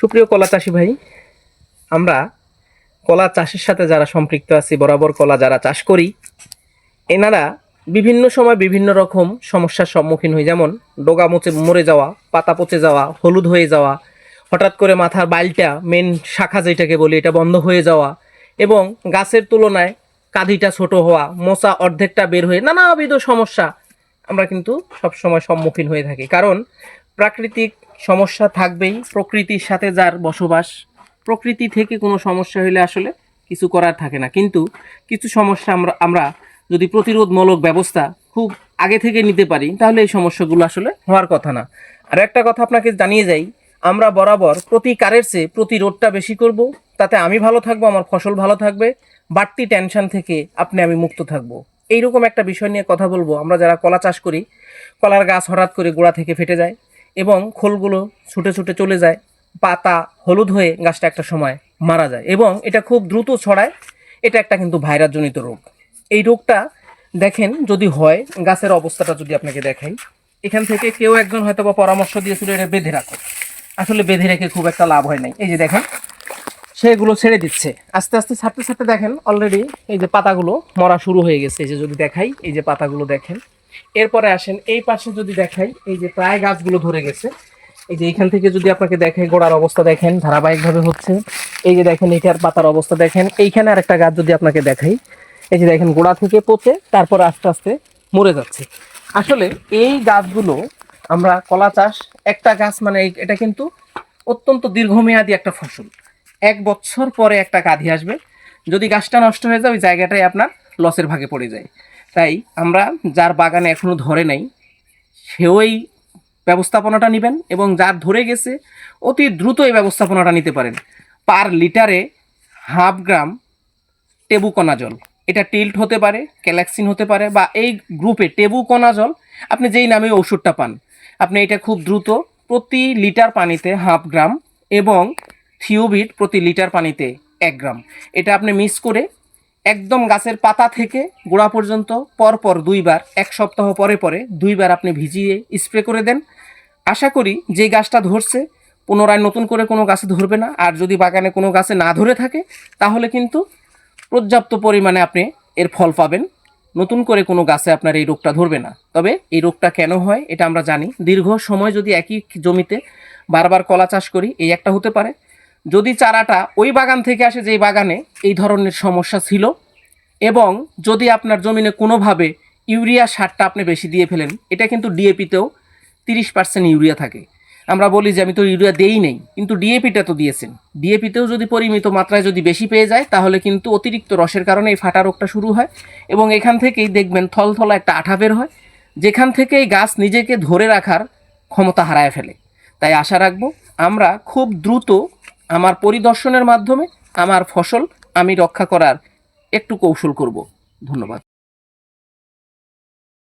সুপ্রিয় কলা চাষি ভাই, আমরা কলা চাষের সাথে যারা সম্পৃক্ত আছি, বরাবর কলা যারা চাষ করি, এনারা বিভিন্ন সময় বিভিন্ন রকম সমস্যার সম্মুখীন হই। যেমন ডোগা মচে মরে যাওয়া, পাতা পচে যাওয়া, হলুদ হয়ে যাওয়া, হঠাৎ করে মাথার বাইলটা মেন শাখা যেটাকে বলি, এটা বন্ধ হয়ে যাওয়া এবং গাছের তুলনায় কাঁধিটা ছোট হওয়া, মোচা অর্ধেকটা বের হয়ে নানাবিধ সমস্যা আমরা কিন্তু সবসময় সম্মুখীন হয়ে থাকি। কারণ প্রাকৃতিক সমস্যা থাকবেই, প্রকৃতির সাথে যার বসবাস। প্রকৃতি থেকে কোনো সমস্যা হলে আসলে কিছু করার থাকে না। কিন্তু কিছু সমস্যা আমরা আমরা যদি প্রতিরোধমূলক ব্যবস্থা খুব আগে থেকে নিতে পারি, তাহলে এই সমস্যাগুলো আসলে হওয়ার কথা না। আর একটা কথা আপনাকে জানিয়ে যাই, আমরা বরাবর প্রতিকারের চেয়ে প্রতিরোধটা বেশি করব, তাতে আমি ভালো থাকব, আমার ফসল ভালো থাকবে, বাড়তি টেনশন থেকে আপনি আমি মুক্ত থাকব। এইরকম একটা বিষয় নিয়ে কথা বলব। আমরা যারা কলা চাষ করি, কলার গাছ হঠাৎ করে গোড়া থেকে ফেটে যায়। এবং খোলগুলো ছুটে ছুটে চলে যায়, পাতা হলুদ হয়ে গাছটা একটা সময় মারা যায় এবং এটা খুব দ্রুত ছড়ায়। এটা একটা কিন্তু ভাইরাসজনিত রোগ। এই রোগটা দেখেন যদি হয়, গাছের অবস্থাটা যদি আপনাকে দেখাই, এখান থেকে কেউ একজন হয়তো বা পরামর্শ দিয়েছিল এটা বেঁধে রাখো। আসলে বেঁধে রেখে খুব একটা লাভ হয় নাই। এই যে দেখেন, সেগুলো ছেড়ে দিচ্ছে। আস্তে আস্তে ছাড়তে ছাড়তে দেখেন অলরেডি এই যে পাতাগুলো মরা শুরু হয়ে গেছে। এই যে যদি দেখাই, এই যে পাতাগুলো দেখেন এরপরে আসেন, এই পাশে যদি দেখাই, এই যে প্রায় গাছগুলো ধরে গেছে, এই যে এখান থেকে যদি আপনাকে দেখাই গোড়ার অবস্থা দেখেন, ধারাবাহিকভাবে হচ্ছে, এই যে দেখেন এটার পাতার অবস্থা দেখেন, এইখানে আরেকটা গাছ যদি আপনাকে দেখাই, এই যে দেখেন গোড়া থেকে পচে, তারপর আস্তে আস্তে মরে যাচ্ছে। আসলে এই গাছগুলো আমরা কলা চাষ, একটা গাছ মানে এটা কিন্তু অত্যন্ত দীর্ঘমেয়াদী একটা ফসল। এক বছর পরে একটা কাঁধি আসবে, যদি গাছটা নষ্ট হয়ে যায়, ওই জায়গাটাই আপনার লসের ভাগে পড়ে যায়। তাই আমরা যার বাগানে এখনও ধরে নাই, সেও এই ব্যবস্থাপনাটা নেবেন এবং যার ধরে গেছে অতি দ্রুত এই ব্যবস্থাপনাটা নিতে পারেন। পার লিটারে হাফ গ্রাম টেবুকণা জল এটা টিল্ট হতে পারে, ক্যালাক্সিন হতে পারে বা এই গ্রুপে টেবুকণা জল আপনি যেই নামে ওষুধটা পান, আপনি এটা খুব দ্রুত প্রতি লিটার পানিতে হাফ গ্রাম এবং থিওবিট প্রতি লিটার পানিতে এক গ্রাম। এটা আপনি মিক্স করে একদম গাছের পাতা থেকে গোড়া পর্যন্ত পরপর দুইবার, এক সপ্তাহ পরে পরে দুইবার আপনি ভিজিয়ে স্প্রে করে দেন। আশা করি যে গাছটা ধরছে, পুনরায় নতুন করে কোনো গাছে ধরবে না। আর যদি বাগানে কোনো গাছে না ধরে থাকে, তাহলে কিন্তু পর্যাপ্ত পরিমাণে আপনি এর ফল পাবেন। নতুন করে কোনো গাছে আপনার এই রোগটা ধরবে না। তবে এই রোগটা কেন হয়, এটা আমরা জানি। দীর্ঘ সময় যদি একই জমিতে বারবার কলা চাষ করি, এই একটা হতে পারে। যদি চারাটা ওই বাগান থেকে আসে যেই বাগানে এই ধরনের সমস্যা ছিল এবং যদি আপনার জমিনে কোনোভাবে ইউরিয়া সারটা আপনি বেশি দিয়ে ফেলেন, এটা কিন্তু ডিএপিতেও তিরিশ পার্সেন্ট ইউরিয়া থাকে। আমরা বলি যে আমি তো ইউরিয়া দেই নেই, কিন্তু ডিএপিটা তো দিয়েছেন। ডিএপিতেও যদি পরিমিত মাত্রায় যদি বেশি পেয়ে যায়, তাহলে কিন্তু অতিরিক্ত রসের কারণে এই ফাটা রোগটা শুরু হয় এবং এখান থেকেই দেখবেন থলথলা একটা আঠা বের হয়, যেখান থেকে এই গাছ নিজেকে ধরে রাখার ক্ষমতা হারায় ফেলে। তাই আশা রাখব, আমরা খুব দ্রুত আমার পরিদর্শনের মাধ্যমে আমার ফসল আমি রক্ষা করার একটু কৌশল করব। ধন্যবাদ।